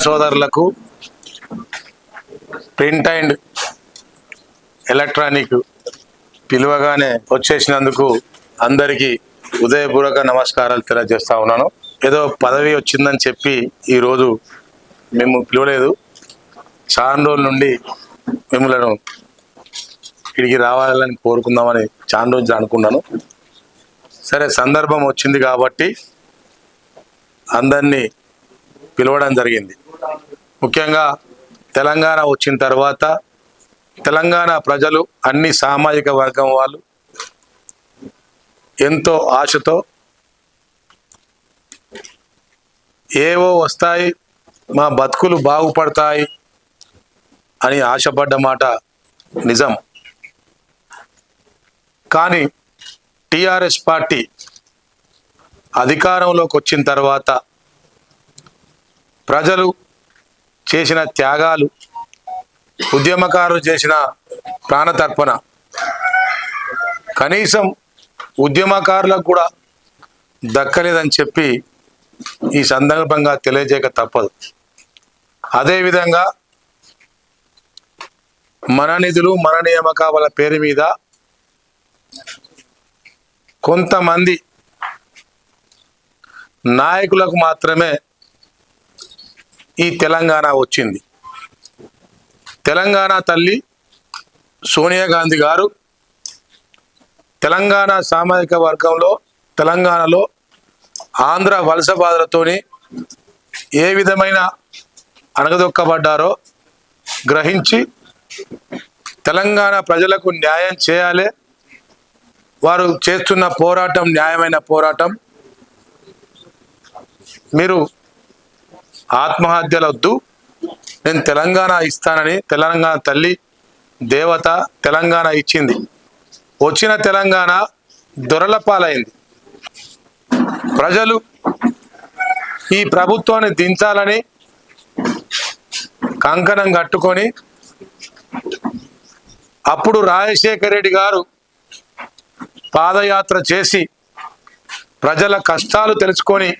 సోదరులకు print and electronic పిలువగానే వచ్చేసినందుకు అందరికీ ఉదయపూర్వక నమస్కారాలు తెలియజేస్తా ఉన్నాను. ఏదో పదవి వచ్చిందని చెప్పి ఈరోజు మేము పిలవలేదు. చాలా రోజుల నుండి మిమ్మల్ని ఇడికి రావాలని కోరుకుందామని చాలా రోజులు అనుకున్నాను. సరే సందర్భం వచ్చింది కాబట్టి అందరినీ పిలవడం జరిగింది. ముఖ్యంగా తెలంగాణ వచ్చిన తర్వాత తెలంగాణ ప్రజలు అన్ని సామాజిక వర్గం వాళ్ళు ఎంతో ఆశతో ఏవో వస్తాయి మా బతుకులు బాగుపడతాయి అని ఆశపడ్డ మాట నిజం. కానీ టిఆర్ఎస్ పార్టీ అధికారంలోకి వచ్చిన తర్వాత ప్రజలు చేసిన త్యాగాలు ఉద్యమకారులు చేసిన ప్రాణతర్పణ కనీసం ఉద్యమకారులకు కూడా దక్కలేదని చెప్పి ఈ సందర్భంగా తెలియజేయక తప్పదు. అదేవిధంగా మన నిధులు మన నియామకాల పేరు మీద కొంతమంది నాయకులకు మాత్రమే ఈ తెలంగాణ వచ్చింది. తెలంగాణ తల్లి సోనియా గాంధీ గారు తెలంగాణ సామాజిక వర్గంలో తెలంగాణలో ఆంధ్ర వలస బాధలతోని ఏ విధమైన అణగదొక్కబడ్డారో గ్రహించి తెలంగాణ ప్రజలకు న్యాయం చేయాలి. వారు చేస్తున్న పోరాటం న్యాయమైన పోరాటం. మీరు ఆత్మహత్యలు వద్దు నేను తెలంగాణ ఇస్తానని తెలంగాణ తల్లి దేవత తెలంగాణ ఇచ్చింది. వచ్చిన తెలంగాణ దొరల పాలైంది. ప్రజలు ఈ ప్రభుత్వాన్ని దించాలని కంకణం కట్టుకొని అప్పుడు రాజశేఖర రెడ్డి గారు పాదయాత్ర చేసి ప్రజల కష్టాలు తెలుసుకొని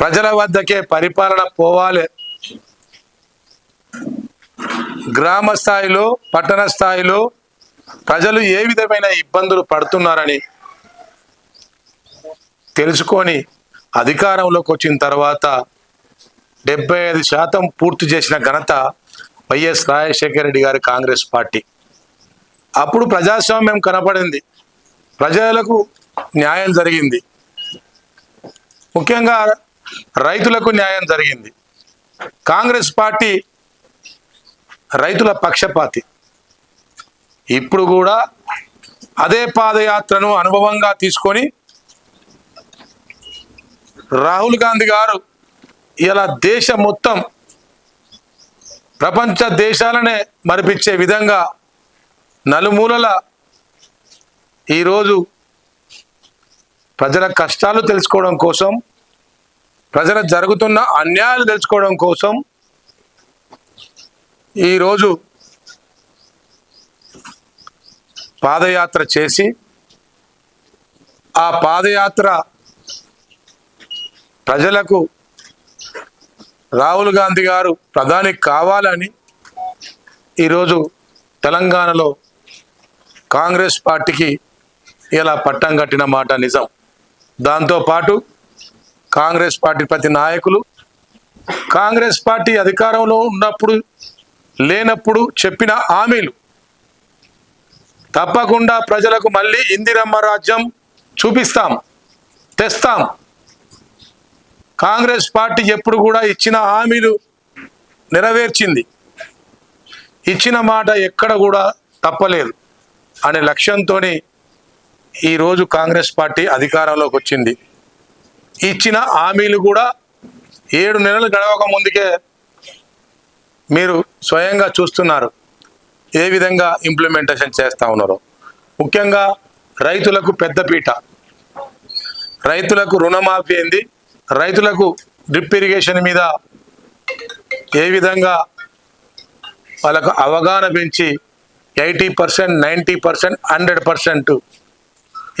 ప్రజల వద్దకే పరిపాలన పోవాలి. గ్రామ స్థాయిలో పట్టణ స్థాయిలో ప్రజలు ఏ విధమైన ఇబ్బందులు పడుతున్నారని తెలుసుకొని అధికారంలోకి వచ్చిన తర్వాత డెబ్బై ఐదు శాతం పూర్తి చేసిన ఘనత వైఎస్ రాజశేఖర రెడ్డి గారి కాంగ్రెస్ పార్టీ. అప్పుడు ప్రజాస్వామ్యం కనపడింది. ప్రజలకు న్యాయం జరిగింది. ముఖ్యంగా రైతులకు న్యాయం జరిగింది. కాంగ్రెస్ పార్టీ రైతుల పక్షపాతి. ఇప్పుడు కూడా అదే పాదయాత్రను అనుభవంగా తీసుకొని రాహుల్ గాంధీ గారు ఇలా దేశం మొత్తం ప్రపంచ దేశాలనే మరిపించే విధంగా నలుమూలల ఈరోజు ప్రజల కష్టాలు తెలుసుకోవడం కోసం ప్రజల జరుగుతున్న అన్యాయాలు తెలుసుకోవడం కోసం ఈరోజు పాదయాత్ర చేసి ఆ పాదయాత్ర ప్రజలకు రాహుల్ గాంధీ గారు ప్రధాని కావాలని ఈరోజు తెలంగాణలో కాంగ్రెస్ పార్టీకి ఇలా పట్టం కట్టిన మాట నిజం. దాంతోపాటు కాంగ్రెస్ పార్టీ ప్రతి నాయకులు కాంగ్రెస్ పార్టీ అధికారంలో ఉన్నప్పుడు లేనప్పుడు చెప్పిన హామీలు. తప్పకుండా ప్రజలకు మళ్ళీ ఇందిరమ్మ రాజ్యం చూపిస్తాం తెస్తాం. కాంగ్రెస్ పార్టీ ఎప్పుడు కూడా ఇచ్చిన హామీలు నెరవేర్చింది. ఇచ్చిన మాట ఎక్కడ కూడా తప్పలేదు అనే లక్ష్యంతో ఈరోజు కాంగ్రెస్ పార్టీ అధికారంలోకి వచ్చింది. ఇచ్చిన హామీలు కూడా ఏడు నెలలు గడవక ముందుకే మీరు స్వయంగా చూస్తున్నారు ఏ విధంగా ఇంప్లిమెంటేషన్ చేస్తూ ఉన్నారో. ముఖ్యంగా రైతులకు పెద్దపీట రైతులకు రుణమాఫీ అయింది. రైతులకు డ్రిప్ ఇరిగేషన్ మీద ఏ విధంగా వాళ్ళకు అవగాహన పెంచి eighty percent ninety percent hundred percent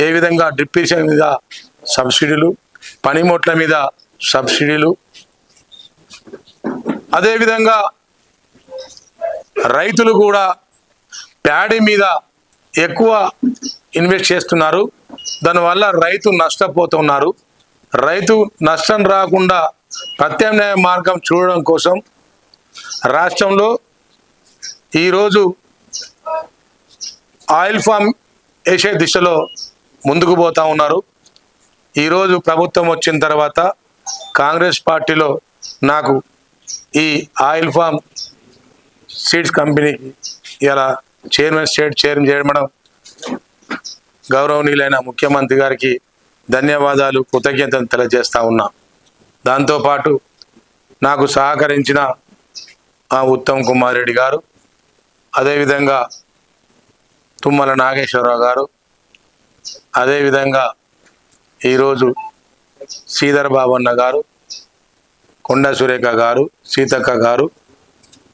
ఏ విధంగా డ్రిప్ ఇరిగేషన్ మీద సబ్సిడీలు పనిముట్ల మీద సబ్సిడీలు. అదేవిధంగా రైతులు కూడా ప్యాడీ మీద ఎక్కువ ఇన్వెస్ట్ చేస్తున్నారు. దానివల్ల రైతు నష్టపోతున్నారు. రైతు నష్టం రాకుండా ప్రత్యామ్నాయ మార్గం చూడడం కోసం రాష్ట్రంలో ఈరోజు ఆయిల్ ఫామ్ వేసే దిశలో ముందుకు పోతా ఉన్నారు. ఈరోజు ప్రభుత్వం వచ్చిన తర్వాత కాంగ్రెస్ పార్టీలో నాకు ఈ ఆయిల్ ఫామ్ సీడ్స్ కంపెనీకి ఇలా చైర్మన్ స్టేట్ చైర్మన్ చేయడం గౌరవనీయులైన ముఖ్యమంత్రి గారికి ధన్యవాదాలు కృతజ్ఞతలు తెలియజేస్తూ ఉన్నా. దాంతోపాటు నాకు సహకరించిన ఆ ఉత్తమ్ కుమార్ రెడ్డి గారు అదేవిధంగా తుమ్మల నాగేశ్వరరావు గారు అదేవిధంగా ఈరోజు శ్రీధర్ బాబన్న గారు కొండ సురేఖ గారు సీతక్క గారు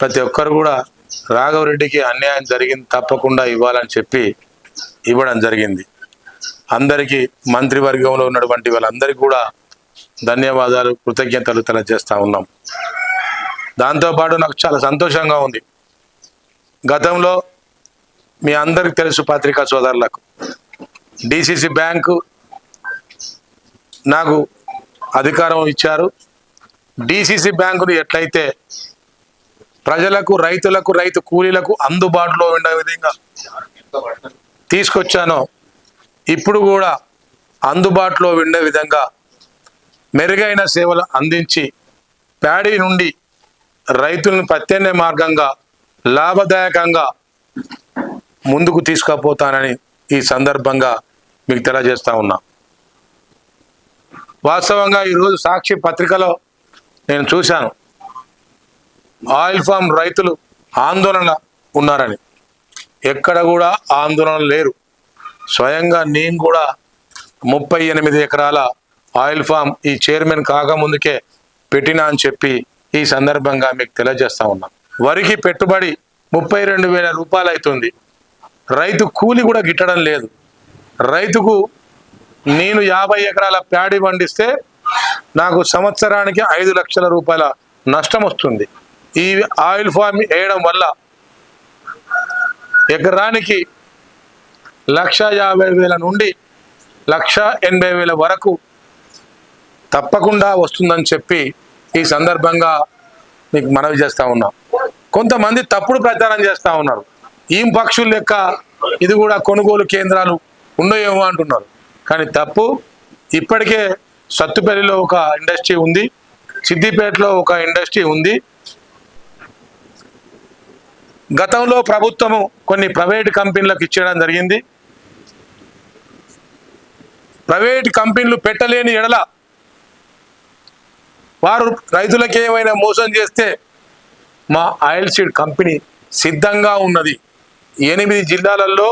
ప్రతి ఒక్కరు కూడా రాఘవరెడ్డికి అన్యాయం జరిగింది తప్పకుండా ఇవ్వాలని చెప్పి ఇవ్వడం జరిగింది. అందరికీ మంత్రివర్గంలో ఉన్నటువంటి వాళ్ళందరికీ కూడా ధన్యవాదాలు కృతజ్ఞతలు తెలియజేస్తూ ఉన్నాం. దాంతోపాటు నాకు చాలా సంతోషంగా ఉంది. గతంలో మీ అందరికి తెలుసు పత్రికా సోదరులకు. డిసిసి బ్యాంకు నాకు అధికారం ఇచ్చారు. డిసిసి బ్యాంకులు ఎట్లయితే ప్రజలకు రైతులకు రైతు కూలీలకు అందుబాటులో ఉండే విధంగా తీసుకొచ్చానో ఇప్పుడు కూడా అందుబాటులో ఉండే విధంగా మెరుగైన సేవలు అందించి ప్యాడీ నుండి రైతులను ప్రత్యామ్నాయ మార్గంగా లాభదాయకంగా ముందుకు తీసుకుపోతానని ఈ సందర్భంగా మీకు తెలియజేస్తా ఉన్నా. వాస్తవంగా ఈరోజు సాక్షి పత్రికలో నేను చూశాను. ఆయిల్ ఫామ్ రైతులు ఆందోళన ఉన్నారని. ఎక్కడ కూడా ఆందోళన లేరు. స్వయంగా నేను కూడా ముప్పై ఎనిమిది ఎకరాల ఆయిల్ ఫామ్ ఈ చైర్మన్ కాకముందుకే పెట్టినా అని చెప్పి ఈ సందర్భంగా మీకు తెలియజేస్తా ఉన్నాం. వరికి పెట్టుబడి ముప్పై రెండు వేల రూపాయలు అవుతుంది రైతు కూలి కూడా గిట్టడం లేదు. రైతుకు నేను యాభై ఎకరాల ప్యాడీ పండిస్తే నాకు సంవత్సరానికి ఐదు లక్షల రూపాయల నష్టం వస్తుంది. ఈ ఆయిల్ ఫామ్ వేయడం వల్ల ఎకరానికి లక్ష యాభై వేల నుండి లక్ష ఎనభై వేల వరకు తప్పకుండా వస్తుందని చెప్పి ఈ సందర్భంగా మీకు మనవి చేస్తూ ఉన్నాం. కొంతమంది తప్పుడు ప్రచారం చేస్తూ ఉన్నారు. ఈ పక్షుల లెక్క ఇది కూడా కొనుగోలు కేంద్రాలు ఉన్నాయేమో అంటున్నారు. కానీ తప్పు. ఇప్పటికే సత్తుపల్లిలో ఒక ఇండస్ట్రీ ఉంది. సిద్దిపేటలో ఒక ఇండస్ట్రీ ఉంది. గతంలో ప్రభుత్వము కొన్ని ప్రైవేట్ కంపెనీలకు ఇచ్చేయడం జరిగింది. ప్రైవేట్ కంపెనీలు పెట్టలేని ఎడల వారు రైతులకు ఏమైనా మోసం చేస్తే మా ఆయిల్ సీడ్ కంపెనీ సిద్ధంగా ఉన్నది. ఎనిమిది జిల్లాలలో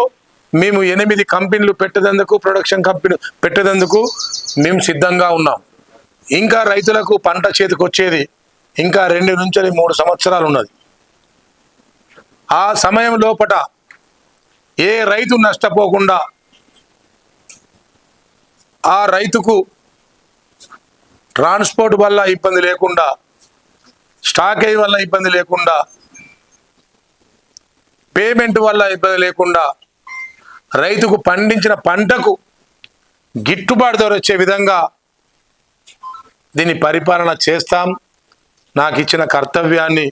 మేము ఎనిమిది కంపెనీలు పెట్టేందుకు ప్రొడక్షన్ కంపెనీ పెట్టేందుకు మేము సిద్ధంగా ఉన్నాం. ఇంకా రైతులకు పంట చేతికి వచ్చేది ఇంకా రెండు నుంచి మూడు సంవత్సరాలు ఉన్నది. ఆ సమయం లోపట ఏ రైతు నష్టపోకుండా ఆ రైతుకు ట్రాన్స్పోర్ట్ వల్ల ఇబ్బంది లేకుండా స్టాకేజ్ వల్ల ఇబ్బంది లేకుండా పేమెంట్ వల్ల ఇబ్బంది లేకుండా రైతుకు పండించిన పంటకు గిట్టుబాటు ధర వచ్చే విధంగా దీన్ని పరిపాలన చేస్తాం. నాకు ఇచ్చిన కర్తవ్యాన్ని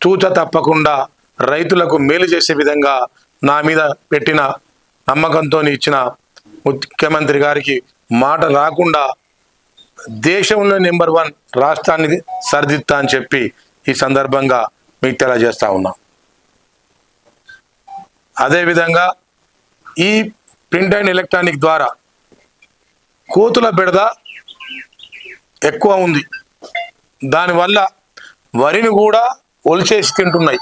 తూచ తప్పకుండా రైతులకు మేలు చేసే విధంగా నా మీద పెట్టిన నమ్మకంతో ఇచ్చిన ముఖ్యమంత్రి గారికి మాట రాకుండా దేశంలో నెంబర్ వన్ రాష్ట్రాన్ని సరిదిద్దా అని చెప్పి ఈ సందర్భంగా మీకు తెలియజేస్తా ఉన్నాం. అదేవిధంగా ఈ ప్రింట్ అండ్ ఎలక్ట్రానిక్ ద్వారా కోతుల బెడద ఎక్కువ ఉంది. దానివల్ల వరిని కూడా ఒలిచేసి తింటున్నాయి.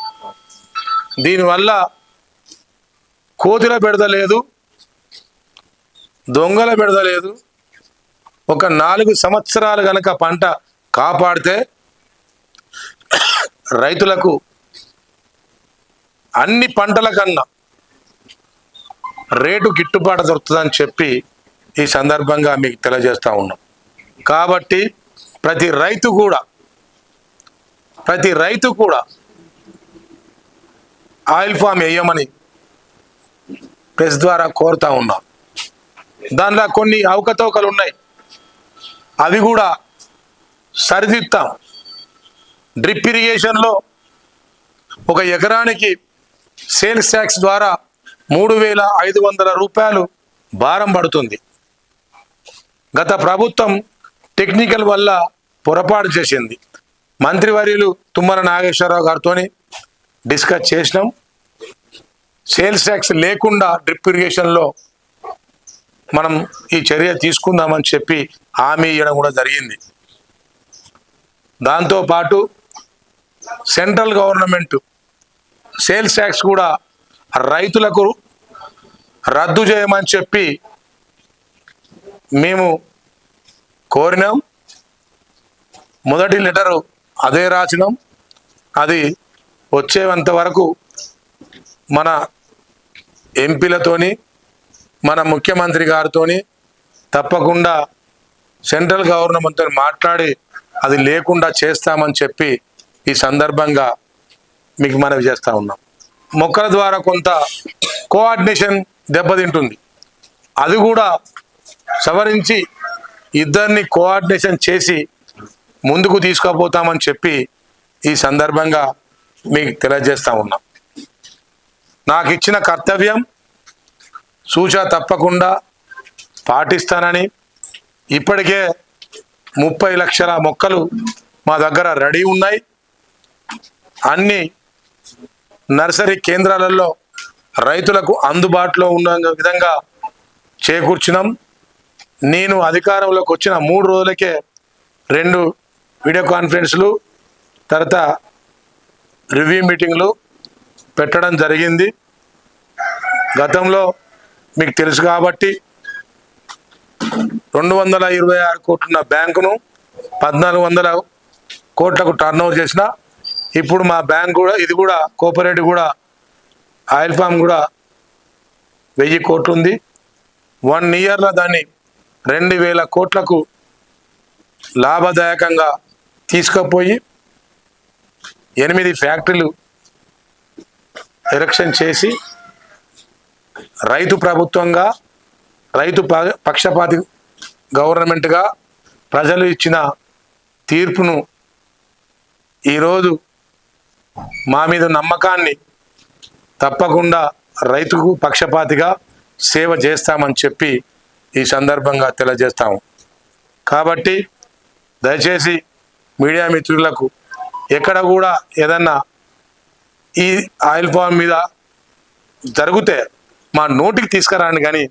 దీనివల్ల కోతుల బెడద లేదు దొంగల బెడద లేదు. ఒక నాలుగు సంవత్సరాలు గనక పంట కాపాడితే రైతులకు అన్ని పంటల కన్నా రేటు గిట్టుబాటు దొరుకుతుందని చెప్పి ఈ సందర్భంగా మీకు తెలియజేస్తూ ఉన్నాం. కాబట్టి ప్రతి రైతు కూడా ప్రతి రైతు కూడా ఆయిల్ ఫామ్ వేయమని ప్రెస్ ద్వారా కోరుతా ఉన్నాం. దానిలో కొన్ని అవకతవకలు ఉన్నాయి. అవి కూడా సరిదిద్దాం. డ్రిప్ ఇరిగేషన్లో ఒక ఎకరానికి సేల్స్ ట్యాక్స్ ద్వారా మూడు వేల ఐదు వందల రూపాయలు భారం పడుతుంది. గత ప్రభుత్వం టెక్నికల్ వల్ల పొరపాటు చేసింది. మంత్రివర్యులు తుమ్మల నాగేశ్వరరావు గారితో డిస్కస్ చేసినాం. సేల్స్ ట్యాక్స్ లేకుండా డ్రిప్ ఇరిగేషన్లో మనం ఈ చర్య తీసుకుందామని చెప్పి హామీ ఇవ్వడం కూడా జరిగింది. దాంతోపాటు సెంట్రల్ గవర్నమెంట్ సేల్స్ ట్యాక్స్ కూడా రైతులకు రద్దు చేయమని చెప్పి మేము కోరినాం. మొదటి లెటరు అదే రాసినాం. అది వచ్చేంత వరకు మన ఎంపీలతోని మన ముఖ్యమంత్రి గారితోని తప్పకుండా సెంట్రల్ గవర్నమెంట్తో మాట్లాడి అది లేకుండా చేస్తామని చెప్పి ఈ సందర్భంగా మీకు మనవి చేస్తా ఉన్నాం. మొక్కల ద్వారా కొంత కోఆర్డినేషన్ దెబ్బతింటుంది. అది కూడా సవరించి ఇద్దరిని కోఆర్డినేషన్ చేసి ముందుకు తీసుకుపోతామని చెప్పి ఈ సందర్భంగా మీకు తెలియజేస్తా ఉన్నాం. నాకు ఇచ్చిన కర్తవ్యం సూచన తప్పకుండా పాటిస్తానని ఇప్పటికే ముప్పై లక్షల మొక్కలు మా దగ్గర రెడీ ఉన్నాయి. అన్నీ నర్సరీ కేంద్రాలలో రైతులకు అందుబాటులో ఉన్న విధంగా చేకూర్చినాం. నేను అధికారంలోకి వచ్చిన మూడు రోజులకే రెండు వీడియో కాన్ఫరెన్స్లు తర్వాత రివ్యూ మీటింగ్లు పెట్టడం జరిగింది. గతంలో మీకు తెలుసు కాబట్టి రెండు వందల ఇరవై ఆరు కోట్లున్న బ్యాంకును పద్నాలుగు వందల కోట్లకు టర్న్ ఓవర్ చేసిన ఇప్పుడు మా బ్యాంక్ కూడా ఇది కూడా కోఆపరేటివ్ కూడా ఆయిల్ ఫామ్ కూడా వెయ్యి కోట్లు ఉంది వన్ ఇయర్లో దాన్ని రెండు వేల కోట్లకు లాభదాయకంగా తీసుకుపోయి ఎనిమిది ఫ్యాక్టరీలు ఎరక్షన్ చేసి రైతు ప్రభుత్వంగా రైతు ప- పక్షపాతి గవర్నమెంట్గా ప్రజలు ఇచ్చిన తీర్పును ఈరోజు మా మీద నమ్మకాన్ని తప్పకుండా రైతుకు పక్షపాతిగా సేవ చేస్తామని చెప్పి ఈ సందర్భంగా తెలియజేస్తాము. కాబట్టి దయచేసి మీడియా మిత్రులకు ఎక్కడ కూడా ఏదన్నా ఈ ఆయిల్ ఫామ్ మీద జరిగితే మా నోటికి తీసుకురాండి కానీ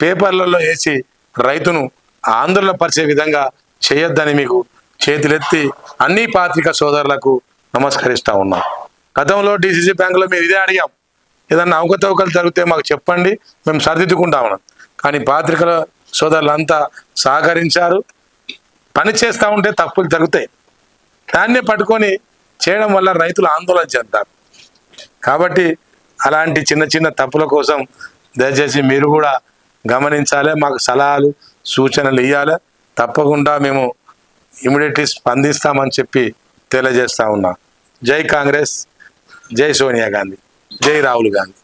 పేపర్లలో వేసి రైతును ఆందోళన పరిచే విధంగా చేయొద్దని మీకు చేతులెత్తి అన్ని పాత్రిక సోదరులకు నమస్కరిస్తా ఉన్నాం. గతంలో డీసీసీ బ్యాంకులో మేము ఇదే అడిగాం. ఏదన్నా అవకతవకలు జరిగితే మాకు చెప్పండి మేము సరిదిద్దుకుంటా ఉన్నాం కానీ పాత్రికల సోదరులంతా సహకరించారు. పని చేస్తూ ఉంటే తప్పులు జరుగుతాయి. దాన్నే పట్టుకొని చేయడం వల్ల రైతులు ఆందోళన చెందారు కాబట్టి అలాంటి చిన్న చిన్న తప్పుల కోసం దయచేసి మీరు కూడా గమనించాలి మాకు సలహాలు సూచనలు ఇవ్వాలి తప్పకుండా మేము ఇమీడియట్లీ స్పందిస్తామని చెప్పి తెలియజేస్తా ఉన్నా. జై కాంగ్రెస్ జై సోనియా గాంధీ జై రాహుల్ గాంధీ.